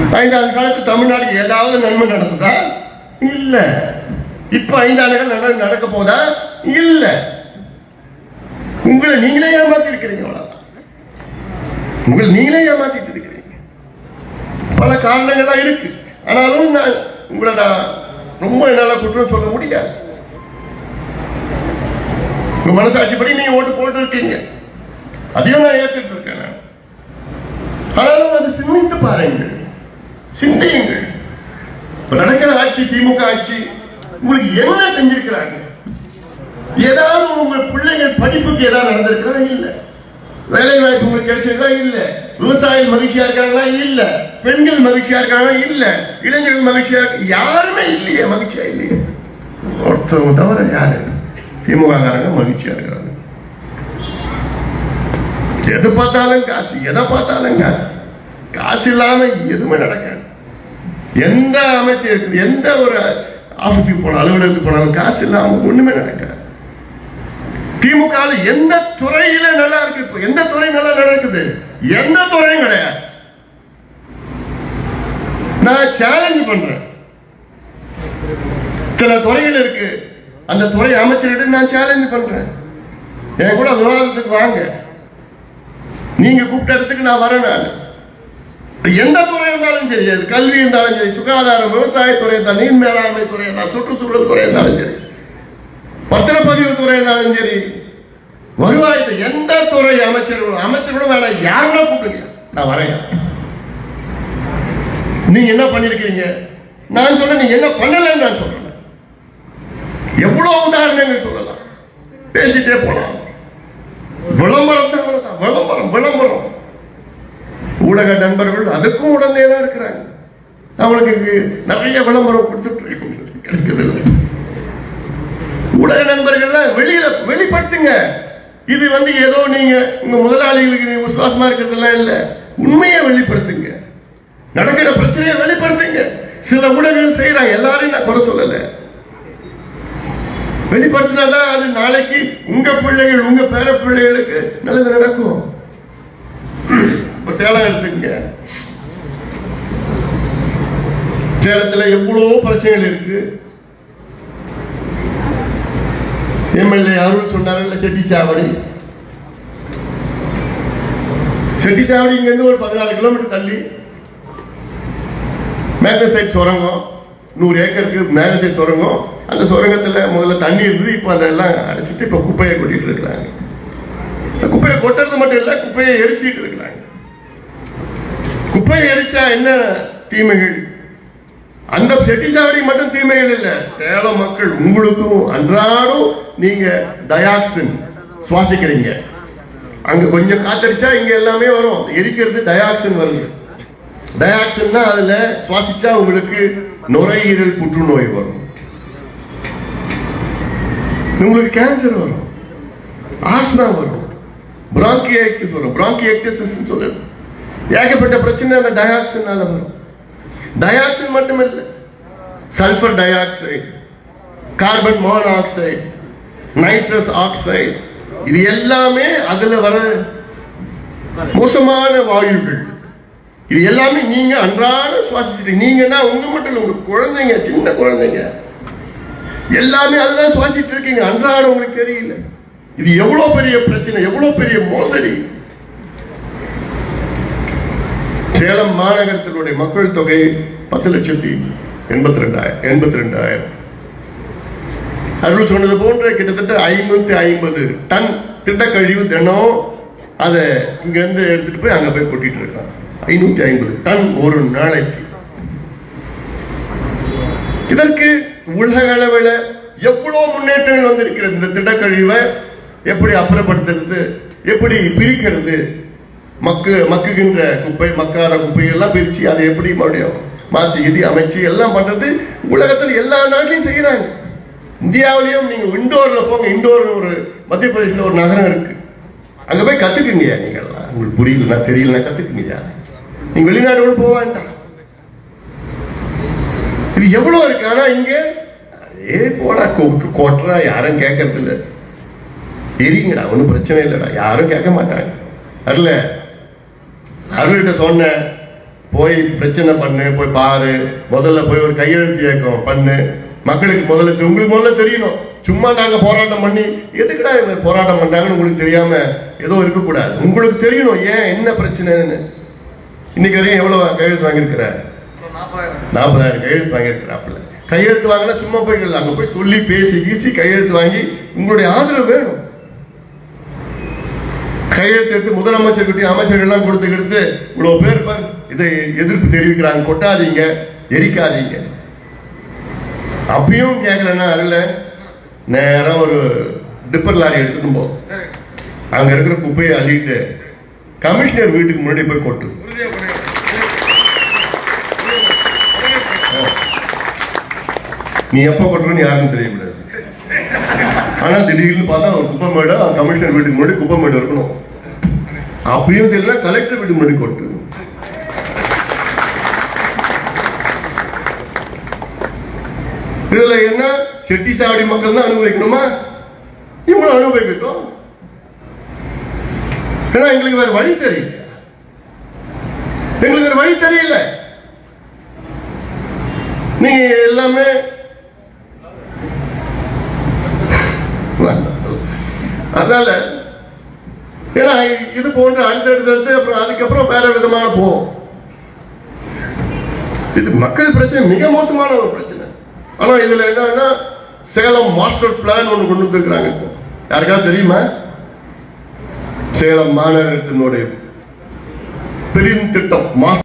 ஐந்தாண்டு காலத்து தமிழ்நாடு ஏதாவது நன்மை நடந்ததா? இல்ல. இப்ப ஐந்தாண்டுகள் நடக்க போதா? இல்ல. உங்களை நீங்களே ஏமாத்தி இருக்கிறீங்க அவ்வளவுதான். உங்களை நீங்களே ஏமாத்திட்டு இருக்கிறீங்க. பல காரணங்கள்லாம் இருக்கு. ஆனாலும் நான் உங்களை நான் ரொம்ப என்னால குற்றம் சொல்ல முடியாது. உங்க மனசாட்சிப்படி நீங்க ஓட்டு போட்டு இருக்கீங்க அதையும் நான் ஏத்துட்டு இருக்கேன் நான். ஆனாலும் அதை சிந்தித்து பாருங்கள். சிந்தியுங்கள். இப்ப நடக்கிற ஆட்சி திமுக ஆட்சி உங்களுக்கு என்ன செஞ்சிருக்கிறாங்க ஏதாவது உங்க பிள்ளைகள் படிப்புக்கு ஏதாவது நடந்திருக்கிறதா இல்ல? வேலை வாய்ப்பு உங்களுக்கு கிடைச்சிருக்கா இல்ல? விவசாயிகள் மகிழ்ச்சியா இருக்காங்களா இல்ல? பெண்கள் மகிழ்ச்சியா இருக்காங்களா இல்ல? இளைஞர்கள் மகிழ்ச்சியா யாருமே இல்லையே மகிழ்ச்சியா இல்லையே. ஒருத்தவங்க தவிர யாரு? திமுக காரங்க மகிழ்ச்சியா இருக்கிறாங்க. எது பார்த்தாலும் காசு எதை பார்த்தாலும் காசு. காசு இல்லாம எதுவுமே நடக்காது எந்த அமைச்சர் எந்த ஒரு ஆபீஸுக்கு போன அலுவலகத்துக்கு போனாலும் காசு இல்லாம ஒண்ணுமே நடக்காது. திமுக எந்த துறையில நல்லா இருக்கு இப்ப? எந்த துறை நல்லா நடக்குது? எந்த துறையும் கிடையாது. நான் சேலஞ்ச் பண்றேன். சில துறைகள் இருக்கு. அந்த துறை அமைச்சர்கிட்ட நான் சேலஞ்ச் பண்றேன். என் கூட விவாதத்துக்கு வாங்க. நீங்க கூப்பிட்ட இடத்துக்கு நான் வரேன் நான். எந்த துறை இருந்தாலும் சரி அது கல்வி இருந்தாலும் சரி சுகாதாரம் விவசாயத்துறை இருந்தால் நீர் மேலாண்மை துறை இருந்தால் சுற்றுச்சூழல் துறை இருந்தாலும் சரி பத்திரப்பதிவு துறை இருந்தாலும் சரி வருவாயத்தை எந்த துறை அமைச்சர்களும் அமைச்சரோட வேணாம் யாருன்னா கூப்பிடுங்க நான் வரேன். நீங்க என்ன பண்ணிருக்கீங்க? நான் சொன்னேன் நீங்க என்ன பண்ணலன்னு நான் சொல்றேன். எவ்வளவு உதாரணங்கள் சொல்லலாம். பேசிட்டே போலாம். விளம்பரம் தான் விளம்பரம் விளம்பரம். ஊடக நண்பர்கள் அதுக்கும் உடனே தான் இருக்கிறாங்க. அவங்களுக்கு நிறைய விளம்பரம் கொடுத்துட்டு கிடைக்குது இல்லை. ஊடக நண்பர்கள்லாம் வெளியில வெளிப்படுத்துங்க. இது வந்து ஏதோ நீங்க உங்க முதலாளிகளுக்கு நீங்க விசுவாசமா இருக்கிறதெல்லாம் இல்ல. உண்மையை வெளிப்படுத்துங்க. நடக்கிற பிரச்சனையை வெளிப்படுத்துங்க. சில ஊடகங்கள் செய்யறாங்க எல்லாரையும் நான் குறை சொல்லல. வெளிப்படுத்தினாதான் அது நாளைக்கு உங்க பிள்ளைகள் உங்க பேர பிள்ளைகளுக்கு நல்லது நடக்கும். இப்ப சேலம் எடுத்துங்க சேலத்துல எவ்வளோ பிரச்சனைகள் இருக்கு? எம்எல்ஏ அருள் சொன்னார்ல செட்டிச்சாவடி செட்டிச்சாவடி இங்க இருந்து ஒரு பதினாலு கிலோமீட்டர் தள்ளி. மேக்னசைட் சுரங்கம் நூறு ஏக்கருக்கு மேக்னசைட் சுரங்கம். அந்த சுரங்கத்துல முதல்ல தண்ணி இருந்து இப்ப அதெல்லாம் அடைச்சிட்டு இப்ப குப்பையை கொட்டிட்டு இருக்கிறாங்க. குப்பையை கொட்டுறது மட்டும் இல்ல குப்பையை எரிச்சிட்டு இருக்கிறாங்க. குப்பை எரிச்சா என்ன தீமைகள்? அந்த செட்டிசாவடி மட்டும் தீமைகள் இல்ல சேலம் மக்கள் உங்களுக்கும் அன்றாடம் நீங்க டயாக்சின் சுவாசிக்கிறீங்க. அங்க கொஞ்சம் காத்தடிச்சா இங்க எல்லாமே வரும். எரிக்கிறது டயாக்சின் வருது. டயாக்சின்னா அதுல சுவாசிச்சா உங்களுக்கு நுரையீரல் புற்றுநோய் வரும். உங்களுக்கு கேன்சர் வரும். ஆஸ்மா வரும். பிராங்கியைட்டிஸ் வரும். பிராங்கியைட்டிஸ் சொல்லுது. ஏகப்பட்ட பிரச்சனை அந்த டயாக்சினால வரும். டயாக்சின் மட்டும் இல்லை sulphur dioxide carbon monoxide nitrous oxide இது எல்லாமே அதுல வர மோசமான வாயுகள். இது எல்லாமே நீங்க அன்றாட சுவாசிச்சுட்டு நீங்கன்னா உங்க மட்டும் இல்லை உங்க குழந்தைங்க சின்ன குழந்தைங்க. எல்லாமே அதுதான் சுவாசிட்டு இருக்கீங்க. அன்றாட உங்களுக்கு தெரியல. இது எவ்வளவு பெரிய பிரச்சனை எவ்வளவு பெரிய மோசடி. சேலம் மாநகரத்தினுடைய மக்கள் தொகை பத்து லட்சத்தி எண்பத்தி ரெண்டாயிரம் எண்பத்தி ரெண்டாயிரம் அருள் சொன்னது போன்ற கிட்டத்தட்ட ஐநூத்தி ஐம்பது டன் திட்டக்கழிவு தினம் அதை இங்க இருந்து எடுத்துட்டு போய் அங்க போய் கொட்டிட்டு இருக்காங்க. ஐநூத்தி ஐம்பது டன் ஒரு நாளைக்கு. இதற்கு உலக அளவில் எவ்வளவு முன்னேற்றங்கள் வந்திருக்கிறது இந்த திட்டக்கழிவை? எப்படி அப்புறப்படுத்துறது? எப்படி பிரிக்கிறது? மக்கு மக்குகின்ற குப்பை மக்காத குப்பையெல்லாம் பிரித்து அதை எப்படி மறுபடியும் மாற்றி இது அமைச்சு எல்லாம் பண்ணுறது உலகத்தில் எல்லா நாட்டிலையும் செய்கிறாங்க இந்தியாவிலையும் நீங்கள் இண்டோரில் போங்க இண்டோர் ஒரு மத்திய பிரதேசில் ஒரு நகரம் இருக்குது அங்கே போய் கத்துக்குங்கய்யா நீங்கள்லாம். உங்களுக்கு புரியலன்னா தெரியலன்னா கத்துக்குங்கய்யா நீங்க வெளிநாடு கூட போக வேண்டாம். இது எவ்வளோ இருக்கு? ஆனால் இங்கே அதே போடா கூப்பிட்டு கோட்டுறா யாரும் கேட்கறது இல்லை தெரியுங்கடா ஒன்றும் பிரச்சனை இல்லைடா. யாரும் கேட்க மாட்டாங்க. அதில் அருள்கிட்ட சொன்னேன் போய் பிரச்சனை பண்ணு போய் பாரு. முதல்ல போய் ஒரு கையெழுத்து இயக்கம் பண்ணு. மக்களுக்கு முதல்ல உங்களுக்கு முதல்ல தெரியணும். சும்மா நாங்க போராட்டம் பண்ணி எதுக்குடா இவங்க போராட்டம் பண்ணாங்கன்னு உங்களுக்கு தெரியாம ஏதோ இருக்கக்கூடாது. உங்களுக்கு தெரியணும் ஏன் என்ன பிரச்சனைன்னு. இன்னைக்கு வரையும் எவ்வளவு கையெழுத்து வாங்கியிருக்கிற நாற்பதாயிரம் கையெழுத்து வாங்கியிருக்கிறாப்புல. கையெழுத்து வாங்கினா சும்மா போய் அங்க போய் சொல்லி பேசி வீசி கையெழுத்து வாங்கி உங்களுடைய ஆதரவு வேணும். கையெழுத்து எடுத்து முதலமைச்சர் கிட்ட அமைச்சர்கள் எல்லாம் கொடுத்து கொடுத்து இவ்வளவு பேர் இதை எதிர்ப்பு தெரிவிக்கிறாங்க. கொட்டாதீங்க எரிக்காதீங்க. அப்பயும் கேட்கலன்னா இல்ல நேரம் ஒரு டிப்பர் லாரி எடுத்துட்டு போ. அங்க இருக்கிற குப்பையை அள்ளிட்டு கமிஷனர் வீட்டுக்கு முன்னாடி போய் கொட்டு. நீ எப்ப கொட்டுறன்னு யாருன்னு தெரியல ஆனா திடீர்னு பார்த்தா ஒரு குப்பை மேடம் அவன் கமிஷனர் வீட்டுக்கு முன்னாடி குப்பை மேடம் இருக்கணும். அப்பயும் தெரியல கலெக்டர் வீட்டுக்கு முன்னாடி கொட்டு இதுல என்ன? செட்டி சாவடி மக்கள் தான் அனுபவிக்கணுமா? இவங்களும் அனுபவிக்கட்டும். ஏன்னா எங்களுக்கு வேற வழி தெரியல. எங்களுக்கு வேற வழி தெரியல. நீங்க எல்லாமே அதனால ஏன்னா இது போன்ற அடுத்தடுத்து அப்புறம் அதுக்கப்புறம் வேற விதமான போகும். இது மக்கள் பிரச்சனை மிக மோசமான ஒரு பிரச்சனை. ஆனா இதுல என்னன்னா சேலம் மாஸ்டர் பிளான் ஒன்று கொண்டு வந்திருக்கிறாங்க இப்போ. யாருக்காவது தெரியுமா? சேலம் மாநகரத்தினுடைய பெரிய திட்டம் மாஸ்டர்